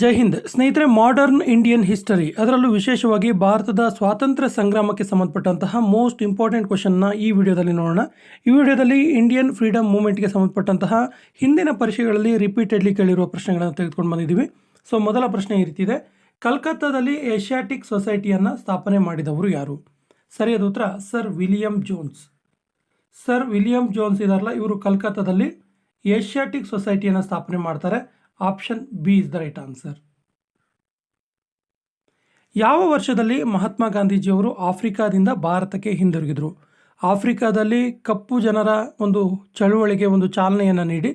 ಜೈ ಹಿಂದ್. ಸ್ನೇಹಿತರೆ modern Indian history ಅದರಲ್ಲೂ ವಿಶೇಷವಾಗಿ ಭಾರತದ ಸ್ವಾತಂತ್ರ್ಯ ಸಂಗ್ರಾಮಕ್ಕೆ ಸಂಬಂಧಪಟ್ಟಂತಹ ಮೋಸ್ಟ್ ಇಂಪಾರ್ಟೆಂಟ್ ಕ್ವಶನ್ನ ಈ ವಿಡಿಯೋದಲ್ಲಿ ನೋಡೋಣ. ಈ ವಿಡಿಯೋದಲ್ಲಿ ಇಂಡಿಯನ್ ಫ್ರೀಡಮ್ ಮೂವ್ಮೆಂಟ್ಗೆ ಸಂಬಂಧಪಟ್ಟಂತಹ ಹಿಂದಿನ ಪರೀಕ್ಷೆಗಳಲ್ಲಿ ರಿಪೀಟೆಡ್ಲಿ ಕೇಳಿರುವ ಪ್ರಶ್ನೆಗಳನ್ನು ತೆಗೆದುಕೊಂಡು ಬಂದಿದ್ದೀವಿ. ಸೊ ಮೊದಲ ಪ್ರಶ್ನೆ ಈ ರೀತಿ ಇದೆ. ಕಲ್ಕತ್ತಾದಲ್ಲಿ ಏಷ್ಯಾಟಿಕ್ ಸೊಸೈಟಿಯನ್ನು ಸ್ಥಾಪನೆ ಮಾಡಿದವರು ಯಾರು? ಸರಿಯಾದ ಉತ್ತರ sir William Jones sir William Jones ಇದಾರಲ್ಲ, ಇವರು ಕಲ್ಕತ್ತಾದಲ್ಲಿ ಏಷ್ಯಾಟಿಕ್ ಸೊಸೈಟಿಯನ್ನು ಸ್ಥಾಪನೆ ಮಾಡ್ತಾರೆ. Option B is the right answer. ಯಾವ ವರ್ಷದಲ್ಲಿ ಮಹಾತ್ಮ ಗಾಂಧೀಜಿಯವರು ಆಫ್ರಿಕಾದಿಂದ ಭಾರತಕ್ಕೆ ಹಿಂದಿರುಗಿದರು? ಆಫ್ರಿಕಾದಲ್ಲಿ ಕಪ್ಪು ಜನರ ಒಂದು ಚಳುವಳಿಗೆ ಒಂದು ಚಾಲನೆಯನ್ನು ನೀಡಿ,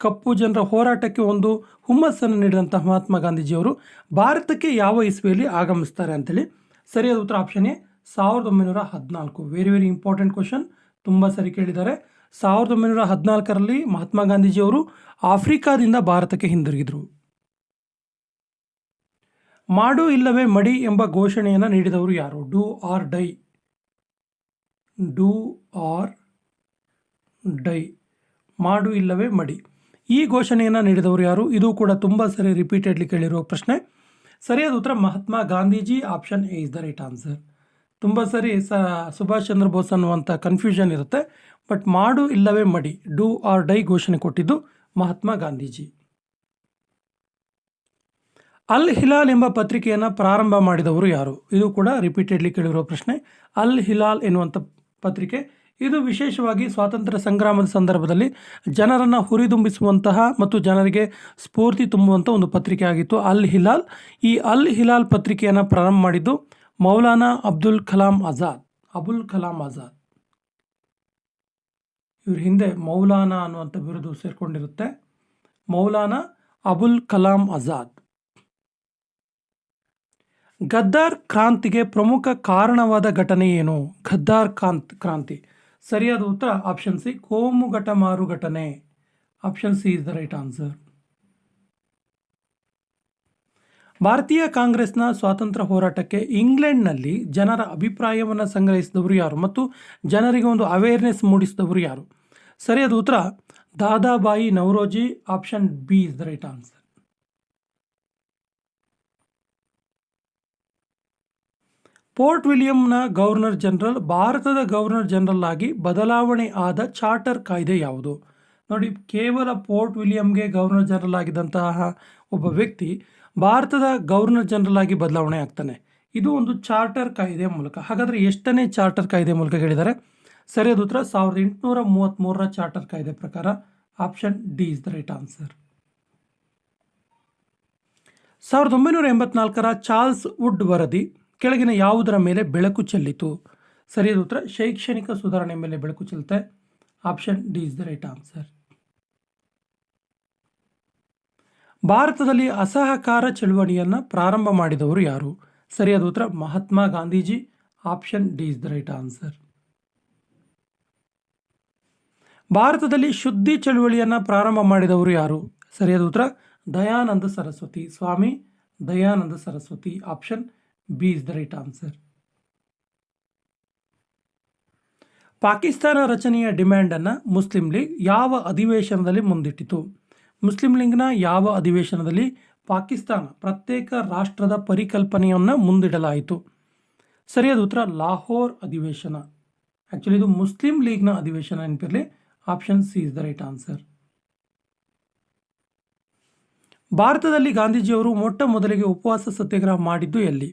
ಕಪ್ಪು ಜನರ ಹೋರಾಟಕ್ಕೆ ಒಂದು ಹುಮ್ಮಸ್ಸನ್ನು ನೀಡಿದಂಥ ಮಹಾತ್ಮ ಗಾಂಧೀಜಿಯವರು ಭಾರತಕ್ಕೆ ಯಾವ ಇಸ್ವಿಯಲ್ಲಿ ಆಗಮಿಸ್ತಾರೆ ಅಂತೇಳಿ ಸರಿಯಾದ ಉತ್ತರ ಆಪ್ಷನ್ ಎ, ಸಾವಿರದ ಒಂಬೈನೂರ ಹದಿನಾಲ್ಕು. ವೆರಿ ವೆರಿ ಇಂಪಾರ್ಟೆಂಟ್ ಕ್ವಶನ್ ತುಂಬ ಸರಿ ಕೇಳಿದ್ದಾರೆ. ಸಾವಿರದ ಒಂಬೈನೂರ ಹದಿನಾಲ್ಕರಲ್ಲಿ ಮಹಾತ್ಮ ಗಾಂಧೀಜಿಯವರು ಆಫ್ರಿಕಾದಿಂದ ಭಾರತಕ್ಕೆ ಹಿಂದಿರುಗಿದರು. ಮಾಡು ಇಲ್ಲವೇ ಮಡಿ ಎಂಬ ಘೋಷಣೆಯನ್ನು ನೀಡಿದವರು ಯಾರು? Do or die. Do or die. ಮಾಡು ಇಲ್ಲವೇ ಮಡಿ ಈ ಘೋಷಣೆಯನ್ನು ನೀಡಿದವರು ಯಾರು? ಇದು ಕೂಡ ತುಂಬ ಸರಿ ರಿಪೀಟೆಡ್ಲಿ ಕೇಳಿರುವ ಪ್ರಶ್ನೆ. ಸರಿಯಾದ ಉತ್ತರ Mahatma Gandhiji option A is the right answer ತುಂಬ ಸರಿ ಸ, ಸುಭಾಷ್ ಚಂದ್ರ ಬೋಸ್ ಅನ್ನುವಂಥ ಕನ್ಫ್ಯೂಷನ್ ಇರುತ್ತೆ. ಬಟ್ ಮಾಡು ಇಲ್ಲವೇ ಮಡಿ, ಡೂ ಆರ್ ಡೈ ಘೋಷಣೆ ಕೊಟ್ಟಿದ್ದು ಮಹಾತ್ಮ ಗಾಂಧೀಜಿ. ಅಲ್ ಹಿಲಾಲ್ ಎಂಬ ಪತ್ರಿಕೆಯನ್ನು ಪ್ರಾರಂಭ ಮಾಡಿದವರು ಯಾರು? ಇದು ಕೂಡ ರಿಪೀಟೆಡ್ಲಿ ಕೇಳಿರುವ ಪ್ರಶ್ನೆ. ಅಲ್ ಹಿಲಾಲ್ ಎನ್ನುವಂಥ ಪತ್ರಿಕೆ. ಇದು ವಿಶೇಷವಾಗಿ ಸ್ವಾತಂತ್ರ್ಯ ಸಂಗ್ರಾಮದ ಸಂದರ್ಭದಲ್ಲಿ ಜನರನ್ನು ಹುರಿದುಂಬಿಸುವಂತಹ ಮತ್ತು ಜನರಿಗೆ ಸ್ಫೂರ್ತಿ ತುಂಬುವಂಥ ಒಂದು ಪತ್ರಿಕೆ ಆಗಿತ್ತು ಅಲ್ ಹಿಲಾಲ್. ಈ ಅಲ್ ಹಿಲಾಲ್ ಪತ್ರಿಕೆಯನ್ನು ಪ್ರಾರಂಭ ಮಾಡಿದ್ದು ಮೌಲಾನಾ ಅಬ್ದುಲ್ ಕಲಾಂ ಆಜಾದ್. ಅಬುಲ್ ಕಲಾಂ ಆಜಾದ್. ಇವ್ರ ಹಿಂದೆ ಮೌಲಾನಾ ಅನ್ನುವಂಥ ಬಿರುದು ಸೇರಿಕೊಂಡಿರುತ್ತೆ. ಮೌಲಾನಾ ಅಬುಲ್ ಕಲಾಂ ಆಜಾದ್ ಗದ್ದಾರ್ ಕ್ರಾಂತಿಗೆ ಪ್ರಮುಖ ಕಾರಣವಾದ ಘಟನೆ ಏನು? ಗದ್ದಾರ್ ಕಾಂತ್ ಕ್ರಾಂತಿ. ಸರಿಯಾದ ಉತ್ತರ ಆಪ್ಷನ್ ಸಿ ಕೋಮುಗಟ ಮಾರು ಘಟನೆ. Option C is the right answer. ಭಾರತೀಯ ಕಾಂಗ್ರೆಸ್ನ ಸ್ವಾತಂತ್ರ್ಯ ಹೋರಾಟಕ್ಕೆ ಇಂಗ್ಲೆಂಡ್ನಲ್ಲಿ ಜನರ ಅಭಿಪ್ರಾಯವನ್ನು ಸಂಗ್ರಹಿಸಿದವರು ಯಾರು? ಮತ್ತು ಜನರಿಗೆ ಒಂದು ಅವೇರ್ನೆಸ್ ಮೂಡಿಸಿದವರು ಯಾರು? ಸರಿಯಾದ ಉತ್ತರ Dadabhai Naoroji option B is the right answer. Fort ವಿಲಿಯಂನ governor general, ಭಾರತದ ಗವರ್ನರ್ ಜನರಲ್ ಆಗಿ ಬದಲಾವಣೆ ಆದ ಚಾರ್ಟರ್ ಕಾಯ್ದೆ ಯಾವುದು? ನೋಡಿ, ಕೇವಲ ಪೋರ್ಟ್ ವಿಲಿಯಂಗೆ ಗವರ್ನರ್ ಜನರಲ್ ಆಗಿದ್ದಂತಹ ಒಬ್ಬ ವ್ಯಕ್ತಿ ಭಾರತದ ಗವರ್ನರ್ ಜನರಲ್ ಆಗಿ ಬದಲಾವಣೆ ಆಗ್ತಾನೆ. ಇದು ಒಂದು ಚಾರ್ಟರ್ ಕಾಯ್ದೆಯ ಮೂಲಕ. ಹಾಗಾದರೆ ಎಷ್ಟನೇ ಚಾರ್ಟರ್ ಕಾಯ್ದೆ ಮೂಲಕ ಹೇಳಿದ್ದಾರೆ? ಸರಿಯಾದ ಉತ್ತರ ಸಾವಿರದ ಎಂಟುನೂರ ಮೂವತ್ತ್ಮೂರರ ಚಾರ್ಟರ್ ಕಾಯ್ದೆ ಪ್ರಕಾರ option D is the right answer. ಸಾವಿರದ ಒಂಬೈನೂರ ಎಂಬತ್ನಾಲ್ಕರ ಚಾರ್ಲ್ಸ್ ವುಡ್ ವರದಿ ಕೆಳಗಿನ ಯಾವುದರ ಮೇಲೆ ಬೆಳಕು ಚೆಲ್ಲಿತು? ಸರಿಯಾದ ಉತ್ತರ ಶೈಕ್ಷಣಿಕ ಸುಧಾರಣೆ ಮೇಲೆ ಬೆಳಕು ಚೆಲ್ಲುತ್ತೆ. Option D is the right answer. ಭಾರತದಲ್ಲಿ ಅಸಹಕಾರ ಚಳುವಳಿಯನ್ನು ಪ್ರಾರಂಭ ಮಾಡಿದವರು ಯಾರು? ಸರಿಯಾದ ಉತ್ತರ Mahatma Gandhiji. Option D is the right answer. ಭಾರತದಲ್ಲಿ ಶುದ್ಧಿ ಚಳುವಳಿಯನ್ನು ಪ್ರಾರಂಭ ಮಾಡಿದವರು ಯಾರು? ಸರಿಯಾದ ಉತ್ತರ, Dayananda Saraswati Swami. Dayananda Saraswati option B is the right answer Pakistan ರಚನೆಯ ಡಿಮ್ಯಾಂಡನ್ನು ಮುಸ್ಲಿಂ ಲೀಗ್ ಯಾವ ಅಧಿವೇಶನದಲ್ಲಿ ಮುಂದಿಟ್ಟಿತು? ಮುಸ್ಲಿಂ ಲೀಗ್ನ ಯಾವ ಅಧಿವೇಶನದಲ್ಲಿ ಪಾಕಿಸ್ತಾನ ಪ್ರತ್ಯೇಕ ರಾಷ್ಟ್ರದ ಪರಿಕಲ್ಪನೆಯನ್ನು ಮುಂದಿಡಲಾಯಿತು? ಸರಿಯಾದ ಉತ್ತರ, ಲಾಹೋರ್ ಅಧಿವೇಶನ. ಆ್ಯಕ್ಚುಲಿ ಇದು ಮುಸ್ಲಿಂ ಲೀಗ್ನ ಅಧಿವೇಶನ ನೆನಪಿರಲಿ. Option C is the right answer ಭಾರತದಲ್ಲಿ ಗಾಂಧೀಜಿಯವರು ಮೊಟ್ಟ ಮೊದಲಿಗೆ ಉಪವಾಸ ಸತ್ಯಾಗ್ರಹ ಮಾಡಿದ್ದು ಎಲ್ಲಿ?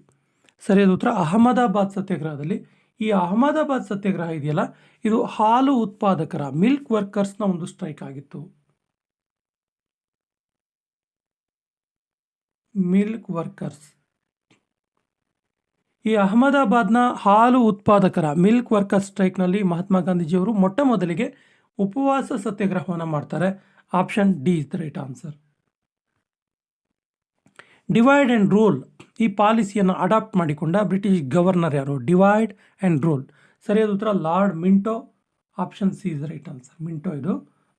ಸರಿಯಾದ ಉತ್ತರ, ಅಹಮದಾಬಾದ್ ಸತ್ಯಾಗ್ರಹದಲ್ಲಿ. ಈ ಅಹಮದಾಬಾದ್ ಸತ್ಯಾಗ್ರಹ ಇದೆಯಲ್ಲ? ಇದು ಹಾಲು ಉತ್ಪಾದಕರ, ಮಿಲ್ಕ್ ವರ್ಕರ್ಸ್ನ ಒಂದು ಸ್ಟ್ರೈಕ್ ಆಗಿತ್ತು. Milk workers. ಈ ಅಹಮದಾಬಾದ್ನ ಹಾಲು ಉತ್ಪಾದಕರ, ಮಿಲ್ಕ್ ವರ್ಕರ್ಸ್ ಸ್ಟ್ರೈಕ್ನಲ್ಲಿ ಮಹಾತ್ಮ ಗಾಂಧೀಜಿಯವರು ಮೊಟ್ಟ ಮೊದಲಿಗೆ ಉಪವಾಸ ಸತ್ಯಾಗ್ರಹವನ್ನು ಮಾಡ್ತಾರೆ. Option D is the right answer divide and rule ಈ ಪಾಲಿಸಿಯನ್ನು ಅಡಾಪ್ಟ್ ಮಾಡಿಕೊಂಡ ಬ್ರಿಟಿಷ್ ಗವರ್ನರ್ ಯಾರು? ಡಿವೈಡ್ ಆ್ಯಂಡ್ ರೂಲ್ ಸರಿಯಾದ ಉತ್ತರ lord Minto option C is right answer Minto ಇದು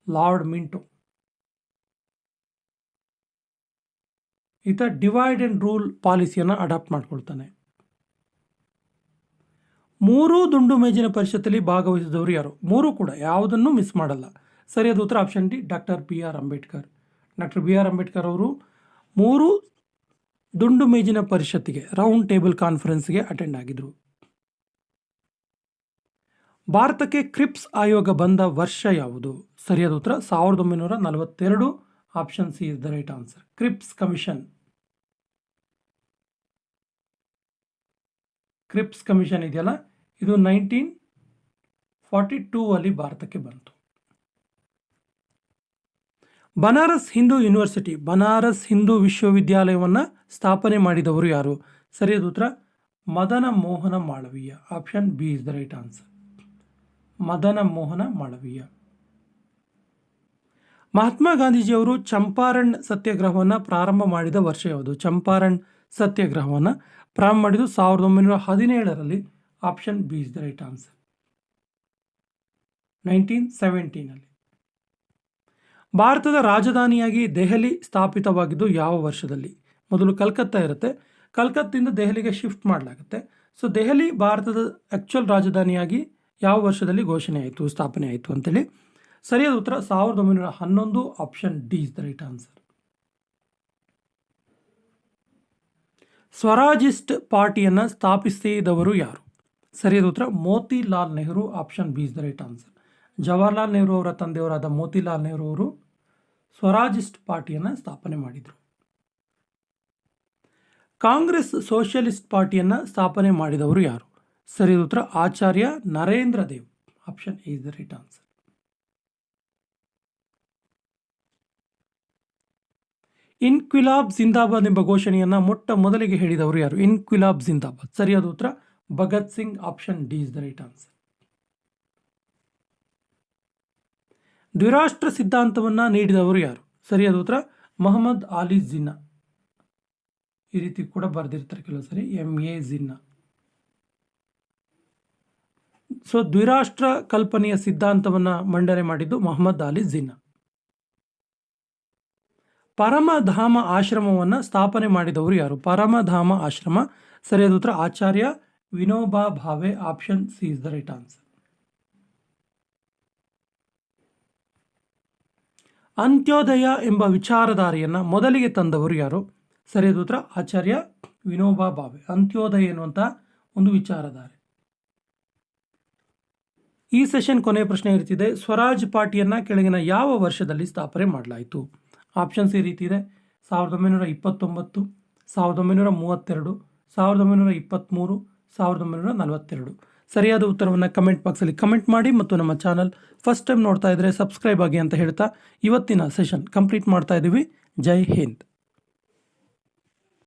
ಲಾರ್ಡ್ ಮಿಂಟೋ ಈತ ಡಿವೈಡ್ ಆ್ಯಂಡ್ ರೂಲ್ ಪಾಲಿಸಿಯನ್ನು ಅಡಾಪ್ಟ್ ಮಾಡ್ಕೊಳ್ತಾನೆ. ಮೂರೂ ದುಂಡು ಮೇಜಿನ ಪರಿಷತ್ತಲ್ಲಿ ಭಾಗವಹಿಸಿದವರು ಯಾರು? ಮೂರು ಕೂಡ, ಯಾವುದನ್ನು ಮಿಸ್ ಮಾಡಲ್ಲ. ಸರಿಯಾದ ಉತ್ತರ option D doctor B R Ambedkar doctor B R Ambedkar ಅವರು ಮೂರು ದುಂಡು ಮೇಜಿನ ಪರಿಷತ್ತಿಗೆ ರೌಂಡ್ ಟೇಬಲ್ ಕಾನ್ಫರೆನ್ಸ್ಗೆ ಅಟೆಂಡ್ ಆಗಿದ್ರು. ಭಾರತಕ್ಕೆ ಕ್ರಿಪ್ಸ್ ಆಯೋಗ ಬಂದ ವರ್ಷ ಯಾವುದು? ಸರಿಯಾದ ಉತ್ತರ, ಸಾವಿರದ ಒಂಬೈನೂರ ನಲವತ್ತೆರಡು option C is the right answer Cripps commission Cripps commission ಇದೆಯಲ್ಲ? ಇದು ನೈನ್ಟೀನ್ ಫಾರ್ಟಿ ಟೂ ಅಲ್ಲಿ ಭಾರತಕ್ಕೆ ಬಂತು. ಬನಾರಸ್ ಹಿಂದೂ ಯೂನಿವರ್ಸಿಟಿ ಬನಾರಸ್ ಹಿಂದೂ ವಿಶ್ವವಿದ್ಯಾಲಯವನ್ನು ಸ್ಥಾಪನೆ ಮಾಡಿದವರು ಯಾರು? ಸರಿಯಾದ ಉತ್ತರ. Madan Mohan Malaviya. Option B is the right answer Madan Mohan Malaviya. Mahatma ಗಾಂಧೀಜಿಯವರು ಚಂಪಾರಣ್ ಸತ್ಯಾಗ್ರಹವನ್ನು ಪ್ರಾರಂಭ ಮಾಡಿದ ವರ್ಷ ಯಾವುದು? ಚಂಪಾರಣ್ ಸತ್ಯಾಗ್ರಹವನ್ನು ಪ್ರಾರಂಭ ಮಾಡಿದ್ದು ಸಾವಿರದ ಒಂಬೈನೂರ ಹದಿನೇಳರಲ್ಲಿ. Option B is the right answer nineteen ಸೆವೆಂಟೀನಲ್ಲಿ ಭಾರತದ ರಾಜಧಾನಿಯಾಗಿ ದೆಹಲಿ ಸ್ಥಾಪಿತವಾಗಿದ್ದು ಯಾವ ವರ್ಷದಲ್ಲಿ? ಮೊದಲು ಕಲ್ಕತ್ತಾ ಇರುತ್ತೆ. ಕಲ್ಕತ್ತಿಂದ ದೆಹಲಿಗೆ ಶಿಫ್ಟ್ ಮಾಡಲಾಗುತ್ತೆ. ಸೊ ದೆಹಲಿ ಭಾರತದ ಆ್ಯಕ್ಚುಯಲ್ ರಾಜಧಾನಿಯಾಗಿ ಯಾವ ವರ್ಷದಲ್ಲಿ ಘೋಷಣೆ ಆಯಿತು, ಸ್ಥಾಪನೆ ಆಯಿತು ಅಂತೇಳಿ. ಸರಿಯಾದ ಉತ್ತರ ಸಾವಿರದ ಒಂಬೈನೂರ ಹನ್ನೊಂದು option D is the right answer Swarajist ಪಾರ್ಟಿಯನ್ನು ಸ್ಥಾಪಿಸಿದವರು ಯಾರು? ಸರಿಯಾದ ಉತ್ತರ. Motilal Nehru, option B is the right answer. Jawaharlal Nehru ಅವರ ತಂದೆಯವರಾದ ಮೋತಿಲಾಲ್ ನೆಹರು ಅವರು ಸ್ವರಾಜಿಸ್ಟ್ ಪಾರ್ಟಿಯನ್ನು ಸ್ಥಾಪನೆ ಮಾಡಿದರು. ಕಾಂಗ್ರೆಸ್ ಸೋಷಿಯಲಿಸ್ಟ್ ಪಾರ್ಟಿಯನ್ನು ಸ್ಥಾಪನೆ ಮಾಡಿದವರು ಯಾರು? ಸರಿಯಾದ ಉತ್ತರ. Acharya Narendra Dev. Option A is the right answer. Inquilab ಜಿಂದಾಬಾದ್ ಎಂಬ ಘೋಷಣೆಯನ್ನು ಮೊಟ್ಟ ಮೊದಲಿಗೆ ಹೇಳಿದವರು ಯಾರು? ಇನ್ಕ್ವಿಲಾಬ್ ಜಿಂದಾಬಾದ್. ಸರಿಯಾದ ಉತ್ತರ. Bhagat Singh option D is the right answer ದ್ವಿರಾಷ್ಟ್ರ ಸಿದ್ಧಾಂತವನ್ನು ನೀಡಿದವರು ಯಾರು ಸರಿಯಾದ ಉತ್ತರ ಮೊಹಮ್ಮದ್ ಆಲಿ ಜಿನ್ನಾ ಈ ರೀತಿ ಕೂಡ ಬರೆದಿರ್ತಾರೆ ಕೆಲವು ಸರಿ ಎಂ ಎ ಜಿನ್ನಾ ಸೊ ದ್ವಿರಾಷ್ಟ್ರ ಕಲ್ಪನೆಯ ಸಿದ್ಧಾಂತವನ್ನು ಮಂಡನೆ ಮಾಡಿದ್ದು ಮೊಹಮ್ಮದ್ ಅಲಿ ಜಿನ್ನಾ ಪರಮಧಾಮ ಆಶ್ರಮವನ್ನು ಸ್ಥಾಪನೆ ಮಾಡಿದವರು ಯಾರು? ಪರಮಧಾಮ ಆಶ್ರಮ ಸರಿಯಾದ ಉತ್ತರ Acharya Vinoba Bhave option C is the right answer Antyodaya ಎಂಬ ವಿಚಾರಧಾರೆಯನ್ನು ಮೊದಲಿಗೆ ತಂದವರು ಯಾರು? ಸರಿಯಾದ ಉತ್ತರ, ಆಚಾರ್ಯ ವಿನೋಬಾ ಭಾವೆ. ಅಂತ್ಯೋದಯ ಎನ್ನುವಂಥ ಒಂದು ವಿಚಾರಧಾರೆ. ಈ ಸೆಷನ್ ಕೊನೆಯ ಪ್ರಶ್ನೆ ಇರ್ತಿದೆ ಸ್ವರಾಜ್ ಪಾರ್ಟಿಯನ್ನು ಕೆಳಗಿನ ಯಾವ ವರ್ಷದಲ್ಲಿ ಸ್ಥಾಪನೆ ಮಾಡಲಾಯಿತು? ಆಪ್ಷನ್ಸ್ ಈ ರೀತಿ ಇದೆ. ಸಾವಿರದ ಒಂಬೈನೂರ ಇಪ್ಪತ್ತೊಂಬತ್ತು, ಸಾವಿರದ ಒಂಬೈನೂರ ಮೂವತ್ತೆರಡು, ಸಾವಿರದ ಒಂಬೈನೂರ ಇಪ್ಪತ್ತ್ಮೂರು ಸಾವಿರದ ಒಂಬೈನೂರ ನಲವತ್ತೆರಡು. ಸರಿಯಾದ ಉತ್ತರವನ್ನು ಕಮೆಂಟ್ ಬಾಕ್ಸಲ್ಲಿ ಕಮೆಂಟ್ ಮಾಡಿ ಮತ್ತು ನಮ್ಮ ಚಾನಲ್ ಫಸ್ಟ್ ಟೈಮ್ ನೋಡ್ತಾ ಇದ್ದರೆ ಸಬ್ಸ್ಕ್ರೈಬ್ ಆಗಿ ಅಂತ ಹೇಳ್ತಾ ಇವತ್ತಿನ ಸೆಷನ್ ಕಂಪ್ಲೀಟ್ ಮಾಡ್ತಾ ಇದ್ದೀವಿ ಜೈ ಹಿಂದ್.